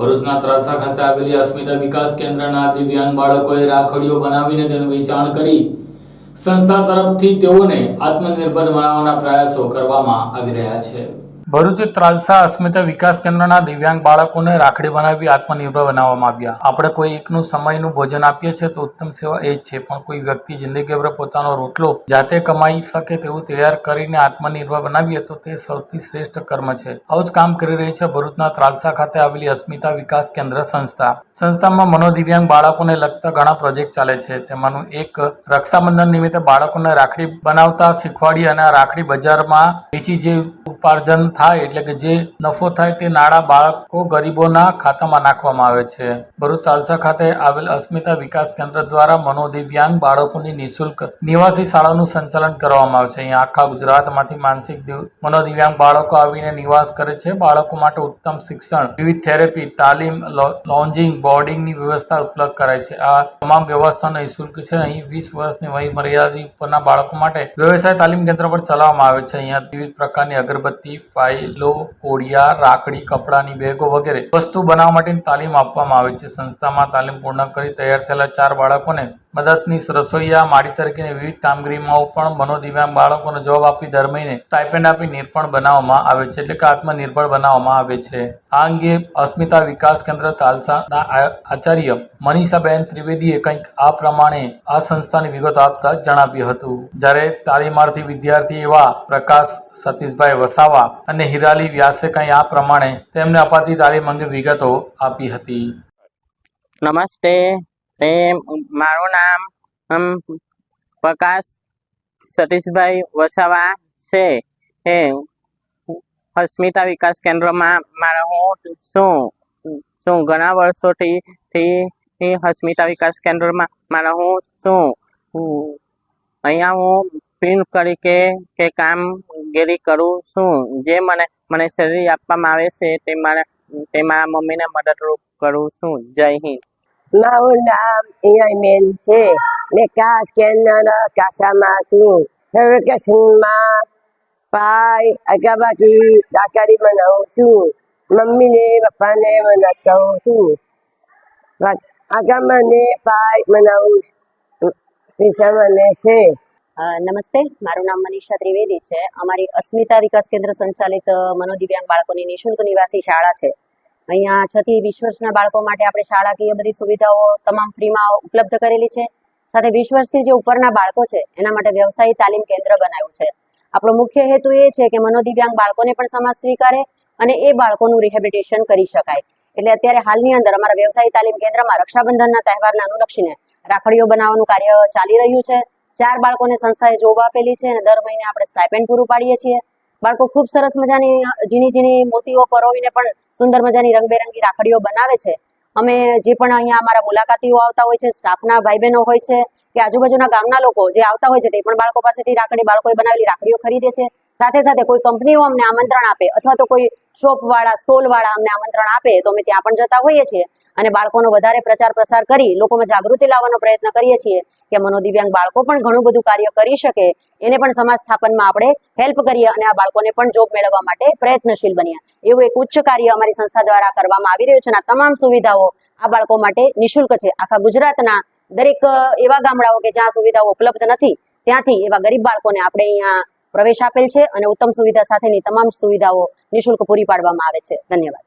ભરૂચના ત્રાસા ખાતે આવેલી અસ્મિતા વિકાસ કેન્દ્રના દિવ્યાંગ બાળકોએ રાખડીઓ બનાવીને તેનું વેચાણ કરી સંસ્થા તરફથી તેઓને આત્મનિર્ભર બનાવવાના પ્રયાસો કરવામાં આવી રહ્યા છે. ભરૂચ ત્રાલસા અસ્મિતા વિકાસ કેન્દ્રના દિવ્યાંગ બાળકોને રાખડી બનાવી આત્મનિર્ભર બનાવવામાં આવ્યા. આપણે કોઈ એકનું સમયનું ભોજન આપીએ છીએ તો ઉત્તમ સેવા એ જ છે, પણ કોઈ વ્યક્તિ જિંદગીભર પોતાનો રોટલો જાતે કમાઈ શકે તેવું તૈયાર કરીને આત્મનિર્ભર બનાવીએ તો તે સૌથી શ્રેષ્ઠ કર્મ છે. આવું જ કામ કરી રહી છે ભરૂચના ત્રાલસા ખાતે આવેલી અસ્મિતા વિકાસ કેન્દ્ર સંસ્થા. સંસ્થામાં મનોદિવ્યાંગ બાળકોને લગતા ઘણા પ્રોજેક્ટ ચાલે છે. તેમાંનું એક રક્ષાબંધન નિમિત્તે બાળકોને રાખડી બનાવતા શીખવાડી અને રાખડી બજારમાં વેચી જે ઉપાર્જન થાય એટલે કે જે નફો થાય તે નાણાં બાળકો ગરીબોના ખાતામાં નાખવામાં આવે છે. ભરૂચ તાલસા ખાતે આવેલ અસ્મિતા વિકાસ કેન્દ્ર દ્વારા મનોદિવ્યાંગ બાળકોની નિઃશુલ્ક નિવાસી શાળાનું સંચાલન કરવામાં આવે છે. અહીંયા આખા ગુજરાતમાંથી માનસિક દિવ- મનોદિવ્યાંગ બાળકો આવીને નિવાસ કરે છે. બાળકો માટે ઉત્તમ શિક્ષણ, વિવિધ થેરેપી, તાલીમ લોન્જિંગ, બોર્ડિંગની વ્યવસ્થા ઉપલબ્ધ કરાય છે. આ તમામ વ્યવસ્થા નિઃશુલ્ક છે. અહીં વીસ વર્ષની વય મર્યાદા ઉપરના બાળકો માટે વ્યવસાય તાલીમ કેન્દ્ર પણ ચલાવવામાં આવે છે. અહીંયા વિવિધ પ્રકારની અગરબત્તી ફાઇલો કોડિયા રાખડી, કપડાની બેગો વગેરે વસ્તુ બનાવવા માટેની તાલીમ આપવામાં આવે છે. સંસ્થામાં તાલીમ પૂર્ણ કરી તૈયાર થયેલા ચાર બાળકોને મદદનીશ રસોઈયા માળી તરીકેની વિવિધ કામગીરીમાં પણ મનોદિવ્યાંગ બાળકોને જોબ આપી દર મહિને સ્ટાઇપેન્ડ આપી નિર્પણ બનાવવામાં આવે છે એટલે કે આત્મનિર્ભર બનાવવામાં આવે છે. આ અંગે અસ્મિતા વિકાસ કેન્દ્ર તાલસાના આચાર્ય મનીષાબેન ત્રિવેદીએ કંઈક આ પ્રમાણે આ સંસ્થાની વિગત આપતા જણાવ્યું હતું. જ્યારે તાલીમાર્થી વિદ્યાર્થી એવા પ્રકાશ સતીશભાઈ વસાવા અને હિરાલી વ્યાસે કંઈ આ પ્રમાણે તેમને અપાતી તાલીમ અંગે વિગતો આપી હતી. નમસ્તે. તે મારું નામ પ્રકાશ સતીશભાઈ વસાવા છે. એ અસ્મિતા વિકાસ કેન્દ્રમાં મારા હું શું શું ઘણા વર્ષોથી થી અસ્મિતા વિકાસ કેન્દ્રમાં મારા હું શું અહીંયા હું પિન તરીકે કે કામગીરી કરું છું. જે મને મને શરીર આપવામાં આવે છે, તે મારા તે મારા મમ્મીને મદદરૂપ કરું છું. જય હિન્દ. મારું નામ ઇયામેન છે ને કાસ કેન્દ્ર કાસામાં છું વેકેશનમાં પાય અગાબાથી દાકારી બનાવું છું મમ્મીને પપ્પાને કરું છું આગામને પાય બનાવું પૈસા મને છે નમસ્તે મારું નામ મનીષા ત્રિવેદી છે અમારી અસ્મિતા વિકાસ કેન્દ્ર સંચાલિત મનોદિવ્યાંગ બાળકોની નિઃશુલ્ક નિવાસી શાળા છે અહીંયા છ થી વીસ વર્ષના બાળકો માટે આપણે શાળાકીય બધી સુવિધાઓ તમામ ફ્રીમાં ઉપલબ્ધ કરેલી છે. સાથે વીસ વર્ષથી જે ઉપરના બાળકો છે, એના માટે વ્યવસાયી તાલીમ કેન્દ્ર બનાવ્યું છે. આપણો મુખ્ય હેતુ એ છે કે મનોદિવ્યાંગ બાળકોને પણ સમાજ સ્વીકારે અને એ બાળકોનું રિહેબિલિટેશન કરી શકાય. એટલે અત્યારે હાલની અંદર અમારા વ્યવસાયી તાલીમ કેન્દ્રમાં રક્ષાબંધનના તહેવારને અનુલક્ષીને રાખડીઓ બનાવવાનું કાર્ય ચાલી રહ્યું છે. ચાર બાળકોને સંસ્થાએ જોબ આપેલી છે અને દર મહિને આપણે સ્ટાઇપેન્ડ પૂરું પાડીએ છીએ. બાળકો ખૂબ સરસ મજાની ઝીણી ઝીણી મોતીઓ પરોવીને પણ સુંદર મજાની રંગબેરંગી રાખડીઓ બનાવે છે. અમે જે પણ અહીંયા અમારા મુલાકાતીઓ આવતા હોય છે, સ્ટાફના ભાઈ બહેનો હોય છે, કે આજુબાજુના ગામના લોકો જે આવતા હોય છે, તે પણ બાળકો પાસેથી રાખડી, બાળકોએ બનાવેલી રાખડીઓ ખરીદે છે. સાથે સાથે કોઈ કંપનીઓ અમને આમંત્રણ આપે અથવા તો કોઈ શોપવાળા, સ્ટોલવાળા અમને આમંત્રણ આપે તો અમે ત્યાં પણ જતા હોઈએ છીએ. અને બાળકોનો વધારે પ્રચાર પ્રસાર કરી લોકોમાં જાગૃતિ લાવવાનો પ્રયત્ન કરીએ છીએ કે મનોદિવ્યાંગ બાળકો પણ ઘણું બધું કાર્ય કરી શકે. એને પણ સમાજ સ્થાપનમાં આપણે હેલ્પ કરીએ અને આ બાળકોને પણ જોબ મેળવવા માટે પ્રયત્નશીલ બનીએ એવું એક ઉચ્ચ કાર્ય અમારી સંસ્થા દ્વારા કરવામાં આવી રહ્યું છે અને તમામ સુવિધાઓ આ બાળકો માટે નિઃશુલ્ક છે. આખા ગુજરાતના દરેક એવા ગામડાઓ કે જ્યાં સુવિધાઓ ઉપલબ્ધ નથી, ત્યાંથી એવા ગરીબ બાળકોને આપણે અહીંયા પ્રવેશ આપેલ છે અને ઉત્તમ સુવિધા સાથેની તમામ સુવિધાઓ નિઃશુલ્ક પૂરી પાડવામાં આવે છે. ધન્યવાદ.